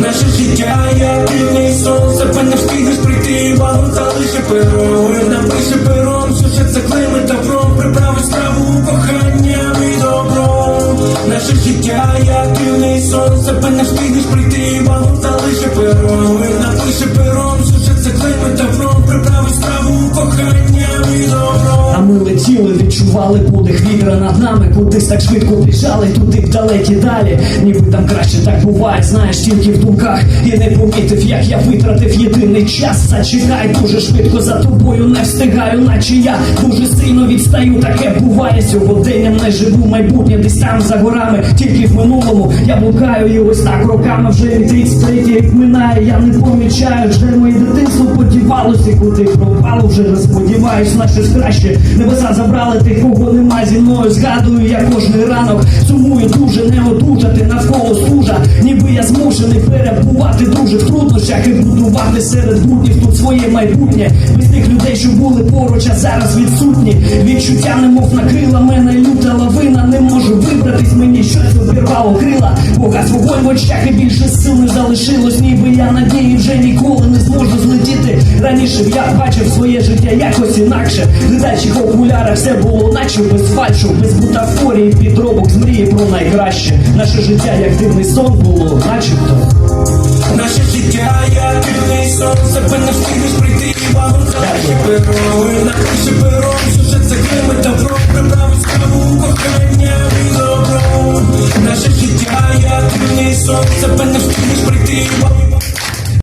Наше життя, як вільний сон, себе не встигнеш прийти, вагон залише пером. Напише пером, суше це клими тавром Приправи страву коханням і добром. Наше життя, як вільний сон, себе не встигнеш прийти, вагон залише пером летіли, відчували подих вітра над нами, кудись так швидко біжали, туди в далекі далі. Ніби там краще так буває, знаєш, тільки в думках. І не помітив, як я витратив єдиний час. Зачекай, дуже швидко за тобою не встигаю, наче я дуже сильно відстаю. Таке буває сьогоденням не живу майбутнє, десь там за горами, тільки в минулому я блукаю і ось так роками вже і 33 рік минає. Я не помічаю, вже моє дитинство подівалося, куди пропало вже не сподіваюсь на щось краще. Небеса забрали тих, кого нема зі мною. Згадую, я кожний ранок сумую дуже не одужати навколо стужа. Ніби я змушений перебувати дуже в труднощах і будувати серед буднів тут своє майбутнє. Без тих людей, що були поруч, а зараз відсутні. Відчуття немов накрила мене люта лавина. Не можу вибратись мені щось обірвало крила. Погас вогонь в очах і більше сил не залишилось, ніби я надії вже ніколи не зможу злетіти. Раніше я бачив своє життя якось інакше. В летачих окулярах все було наче без фальшу, без бутафорії, підробок з мрії про найкраще. Наше життя як дивний сон було, начебто. Наше життя, як вільний сон, себе не встигнеш прийти, вагон залише пером Напише пером, що це клими тавром Приправи страву коханням і Наше життя, як вільний сон, себе не встигнеш прийти,